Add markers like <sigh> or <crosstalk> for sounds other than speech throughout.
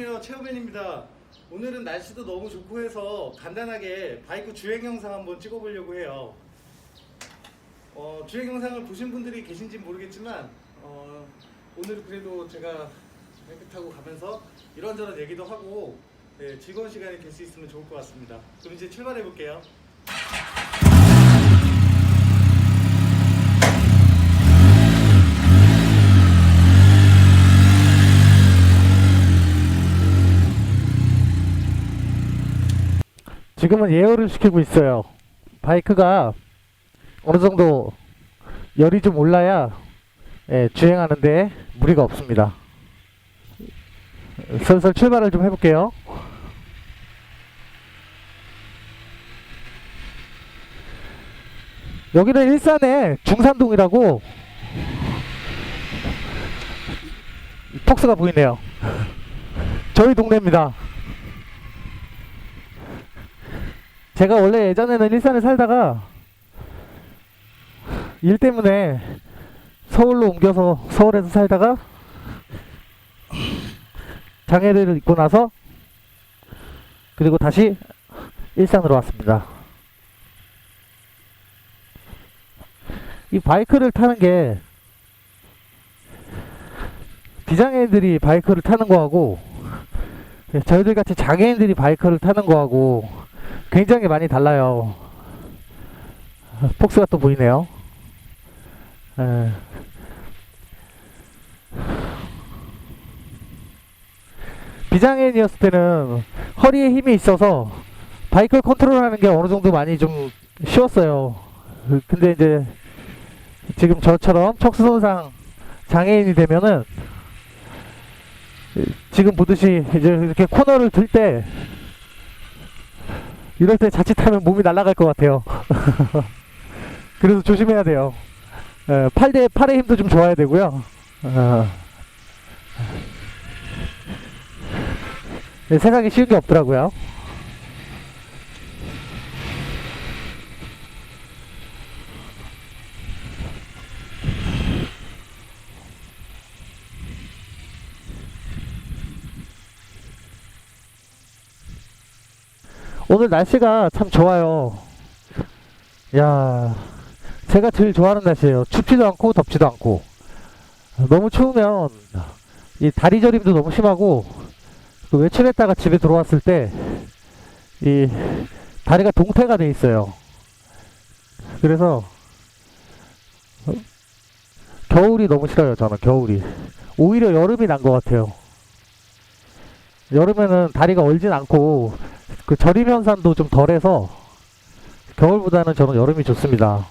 안녕하세요. 최우벤입니다. 오늘은 날씨도 너무 좋고 해서 간단하게 바이크 주행 영상 한번 찍어보려고 해요. 어, 주행 영상을 보신 분들이 계신지 모르겠지만 어, 오늘은 그래도 제가 바이크 타고 가면서 이런저런 얘기도 하고 네, 즐거운 시간이 될 수 있으면 좋을 것 같습니다. 그럼 이제 출발해 볼게요 지금은 예열을 시키고 있어요. 바이크가 어느 정도 열이 좀 올라야 예, 주행하는데 무리가 없습니다. 슬슬 출발을 좀 해볼게요. 여기는 일산의 중산동이라고 폭스가 보이네요. 저희 동네입니다. 제가 원래 예전에는 일산에 살다가 일 때문에 서울로 옮겨서 서울에서 살다가 장애를 입고 나서 그리고 다시 일산으로 왔습니다. 이 바이크를 타는 게 비장애인들이 바이크를 타는 거하고 저희들 같이 장애인들이 바이크를 타는 거하고 굉장히 많이 달라요. 폭스가 또 보이네요. 에. 비장애인이었을 때는 허리에 힘이 있어서 바이크를 컨트롤하는 게 어느 정도 많이 좀 쉬웠어요. 근데 이제 지금 저처럼 척수 손상 장애인이 되면은 지금 보듯이 이제 이렇게 코너를 들 때 이럴 때 자칫하면 몸이 날아갈 것 같아요. <laughs> 그래서 조심해야 돼요. 에, 팔 대 팔의 힘도 좀 좋아야 되고요. 어. 네, 세상에 쉬운 게 없더라고요. 오늘 날씨가 참 좋아요. 야, 제가 제일 좋아하는 날씨예요. 춥지도 않고 덥지도 않고. 너무 추우면 이 다리 저림도 너무 심하고 그 외출했다가 집에 들어왔을 때 이 다리가 동태가 돼 있어요. 그래서 어, 겨울이 너무 싫어요. 저는 겨울이. 오히려 여름이 난 것 같아요. 여름에는 다리가 얼진 않고 그 저림 현상도 좀 덜해서 겨울보다는 저는 여름이 좋습니다.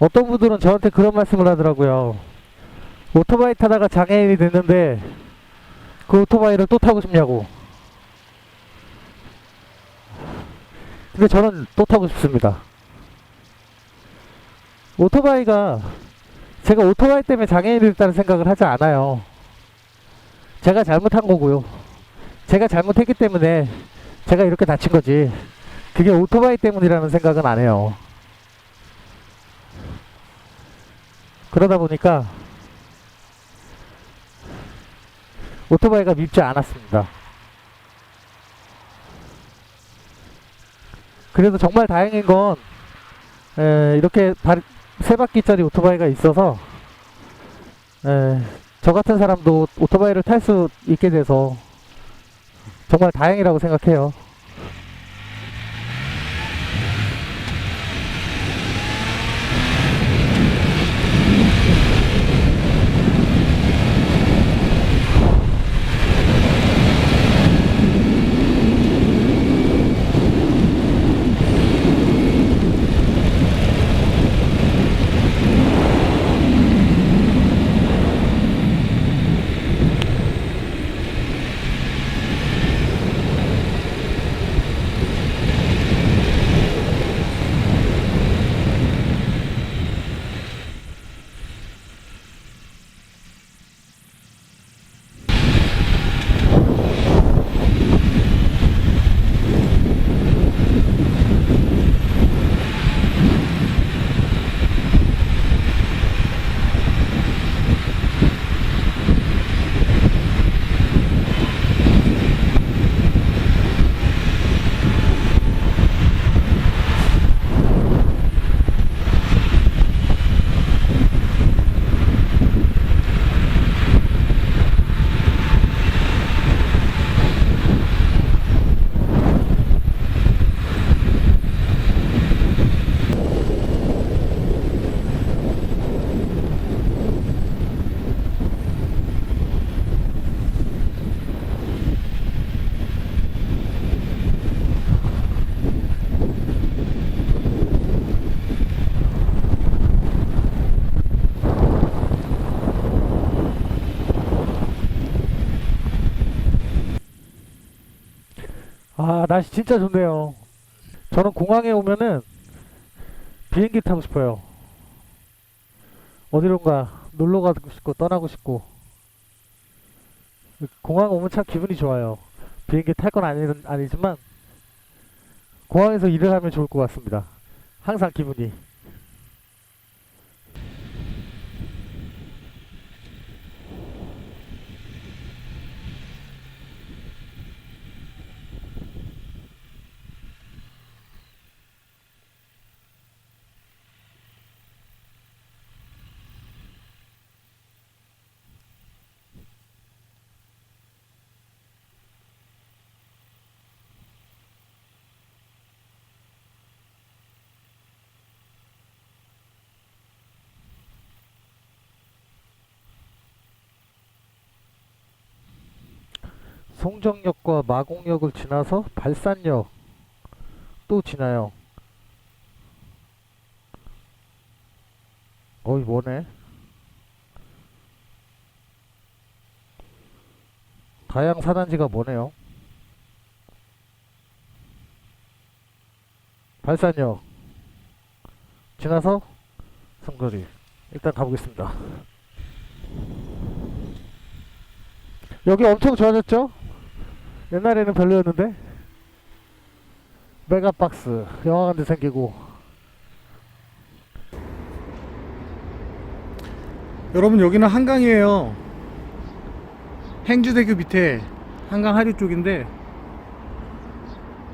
어떤 분들은 저한테 그런 말씀을 하더라고요. 오토바이 타다가 장애인이 됐는데 그 오토바이를 또 타고 싶냐고. 근데 저는 또 타고 싶습니다. 오토바이가 제가 오토바이 때문에 장애인이 됐다는 생각을 하지 않아요. 제가 잘못한 거고요. 제가 잘못했기 때문에 제가 이렇게 다친 거지. 그게 오토바이 때문이라는 생각은 안 해요. 그러다 보니까 오토바이가 밉지 않았습니다. 그래도 정말 다행인 건 에, 이렇게 바, 세 바퀴짜리 오토바이가 있어서 에, 저 같은 사람도 오토바이를 탈 수 있게 돼서 정말 다행이라고 생각해요. 날씨 진짜 좋네요. 저는 공항에 오면은 비행기 타고 싶어요. 어디론가 놀러 가고 싶고 떠나고 싶고. 공항 오면 참 기분이 좋아요. 비행기 탈 건 아니, 아니지만 공항에서 일을 하면 좋을 것 같습니다. 항상 기분이. 송정역과 마곡역을 지나서 발산역 또 지나요. 어이 뭐네? 다양 사단지가 뭐네요? 발산역 지나서 성거리 일단 가보겠습니다. 여기 엄청 좋아졌죠? 옛날에는 별로였는데 메가박스 영화관도 생기고 여러분 여기는 한강이에요. 행주대교 밑에 한강 하류 쪽인데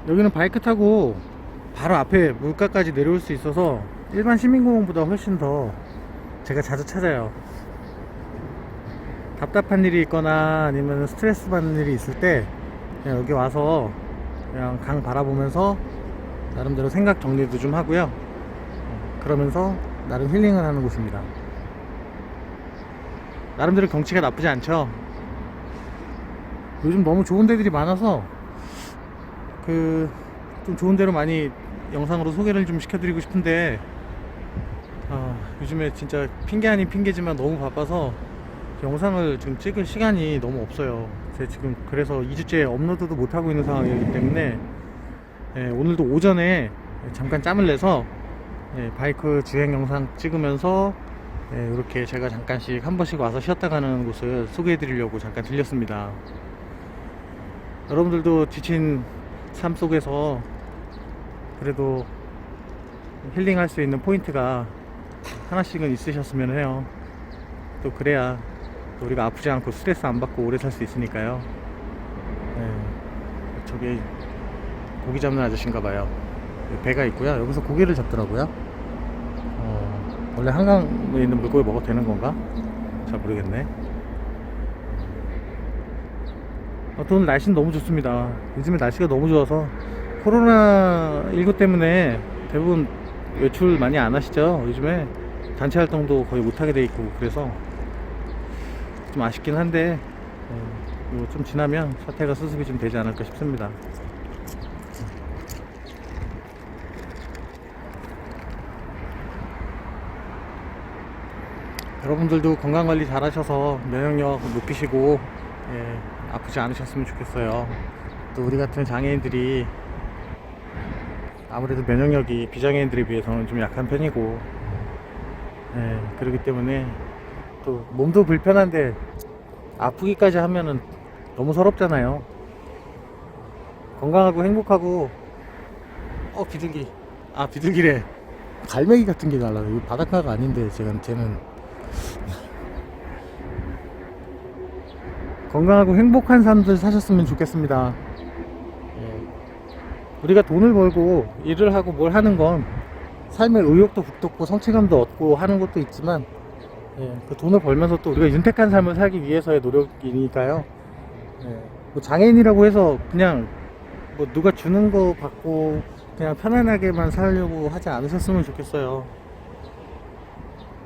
여기는 바이크 타고 바로 앞에 물가까지 내려올 수 있어서 일반 시민공원보다 훨씬 더 제가 자주 찾아요. 답답한 일이 있거나 아니면 스트레스 받는 일이 있을 때 그냥 여기 와서 그냥 강 바라보면서 나름대로 생각 정리도 좀 하고요. 어, 그러면서 나름 힐링을 하는 곳입니다. 나름대로 경치가 나쁘지 않죠. 요즘 너무 좋은 데들이 많아서 그 좀 좋은 데로 많이 영상으로 소개를 좀 시켜드리고 싶은데 아, 요즘에 진짜 핑계 아닌 핑계지만 너무 바빠서 영상을 지금 찍을 시간이 너무 없어요. 제가 지금 그래서 2주째 업로드도 못하고 있는 상황이기 때문에 예, 오늘도 오전에 잠깐 짬을 내서 예, 바이크 주행 영상 찍으면서 예, 이렇게 제가 잠깐씩 한 번씩 와서 쉬었다 가는 곳을 소개해 드리려고 잠깐 들렸습니다. 여러분들도 지친 삶 속에서 그래도 힐링할 수 있는 포인트가 하나씩은 있으셨으면 해요. 또 그래야 또 우리가 아프지 않고 스트레스 안 받고 오래 살 수 있으니까요. 예, 저기 고기 잡는 아저씨인가 봐요. 배가 있고요. 여기서 고기를 잡더라고요. 어, 원래 한강에 있는 물고기 먹어도 되는 건가? 잘 모르겠네. 어, 또 오늘 날씨는 너무 좋습니다. 요즘에 날씨가 너무 좋아서 코로나19 때문에 대부분 외출 많이 안 하시죠? 요즘에 단체 활동도 거의 못하게 돼 있고 그래서 좀 아쉽긴 한데 어, 좀 지나면 사태가 수습이 좀 되지 않을까 싶습니다. 여러분들도 건강 관리 잘 하셔서 면역력 높이시고 예, 아프지 않으셨으면 좋겠어요. 또 우리 같은 장애인들이 아무래도 면역력이 비장애인들에 비해서는 좀 약한 편이고 예, 그렇기 때문에 또 몸도 불편한데 아프기까지 하면은 너무 서럽잖아요. 건강하고 행복하고 어 비둘기 아 비둘기래 갈매기 같은 게 날라요. 이거 바닷가가 아닌데 제가 쟤는 <laughs> 건강하고 행복한 삶들 사셨으면 좋겠습니다. 예. 우리가 돈을 벌고 일을 하고 뭘 하는 건 삶의 의욕도 북돋고 성취감도 얻고 하는 것도 있지만 예, 그 돈을 벌면서 또 우리가 윤택한 삶을 살기 위해서의 노력이니까요. 예, 뭐 장애인이라고 해서 그냥 뭐 누가 주는 거 받고 그냥 편안하게만 살려고 하지 않으셨으면 좋겠어요.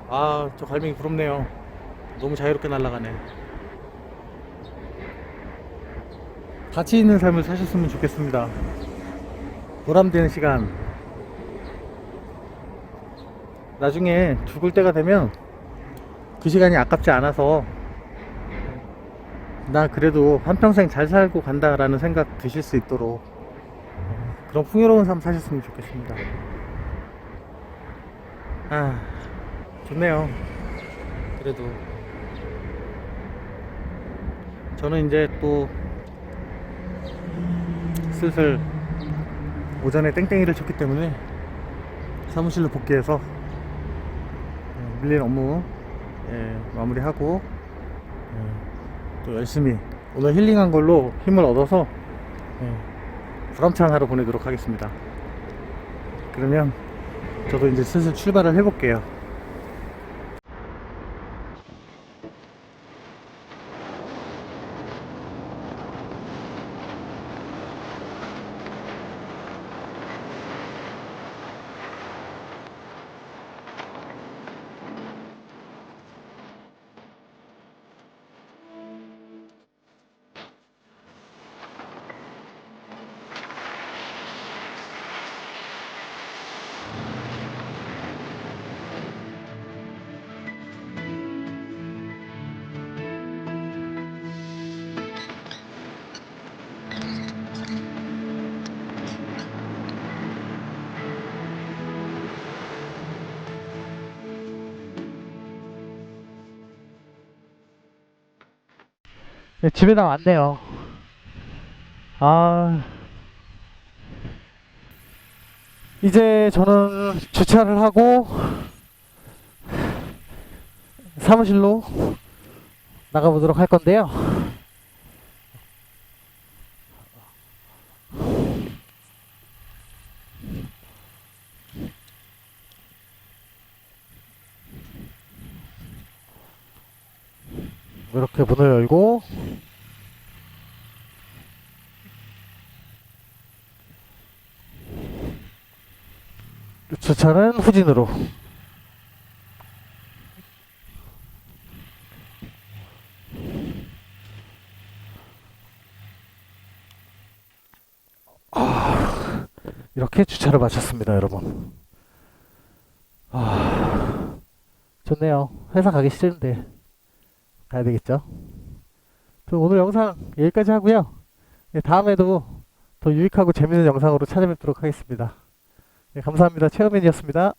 아, 저 갈매기 부럽네요. 너무 자유롭게 날아가네. 가치 있는 삶을 사셨으면 좋겠습니다. 보람되는 시간. 나중에 죽을 때가 되면 그 시간이 아깝지 않아서 나 그래도 한평생 잘 살고 간다라는 생각 드실 수 있도록 그런 풍요로운 삶 사셨으면 좋겠습니다. 아, 좋네요. 그래도 저는 이제 또 슬슬 오전에 땡땡이를 쳤기 때문에 사무실로 복귀해서 예, 밀린 업무 예, 마무리하고 예, 또 열심히 오늘 힐링한 걸로 힘을 얻어서 예, 불암창 하루 보내도록 하겠습니다. 그러면 저도 이제 슬슬 출발을 해볼게요. 집에 다 왔네요. 아. 이제 저는 주차를 하고 사무실로 나가보도록 할 건데요. 이렇게 문을 열고 주차는 후진으로. 아, 이렇게 주차를 마쳤습니다 여러분. 아, 좋네요. 회사 가기 싫은데 가야 되겠죠? 그럼 오늘 영상 여기까지 하고요. 네, 다음에도 더 유익하고 재밌는 영상으로 찾아뵙도록 하겠습니다. 네, 감사합니다. 체어맨이었습니다